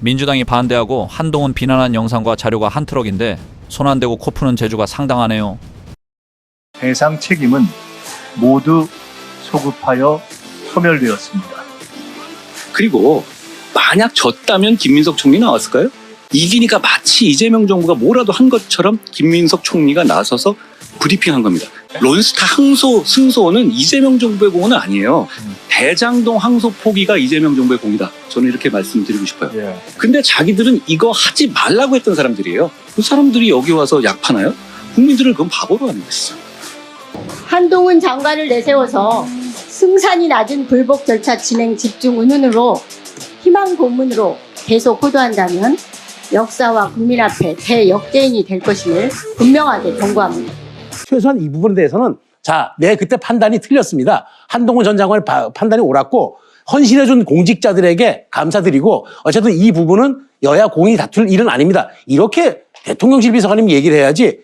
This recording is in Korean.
민주당이 반대하고 한동훈 비난한 영상과 자료가 한 트럭인데 손 안 대고 코 푸는 재주가 상당하네요. 배상 책임은 모두 소급하여 소멸되었습니다. 그리고 만약 졌다면 김민석 총리 나왔을까요? 이기니까 마치 이재명 정부가 뭐라도 한 것처럼 김민석 총리가 나서서 브리핑한 겁니다. 론스타 항소 승소는 이재명 정부의 공은 아니에요. 대장동 항소 포기가 이재명 정부의 공이다. 저는 이렇게 말씀드리고 싶어요. 예. 근데 자기들은 이거 하지 말라고 했던 사람들이에요. 그 사람들이 여기 와서 약 파나요? 국민들을 그건 바보로 하는 것이죠. 한동훈 장관을 내세워서 승산이 낮은 불복 절차 진행 집중 운운으로 희망 고문으로 계속 호도한다면 역사와 국민 앞에 대역죄인이 될 것임을 분명하게 경고합니다. 최소한 이 부분에 대해서는 자, 내 그때 판단이 틀렸습니다. 한동훈 전 장관의 바- 판단이 옳았고 헌신해준 공직자들에게 감사드리고 어쨌든 이 부분은 여야 공이 다툴 일은 아닙니다. 이렇게 대통령실 비서관님이 얘기를 해야지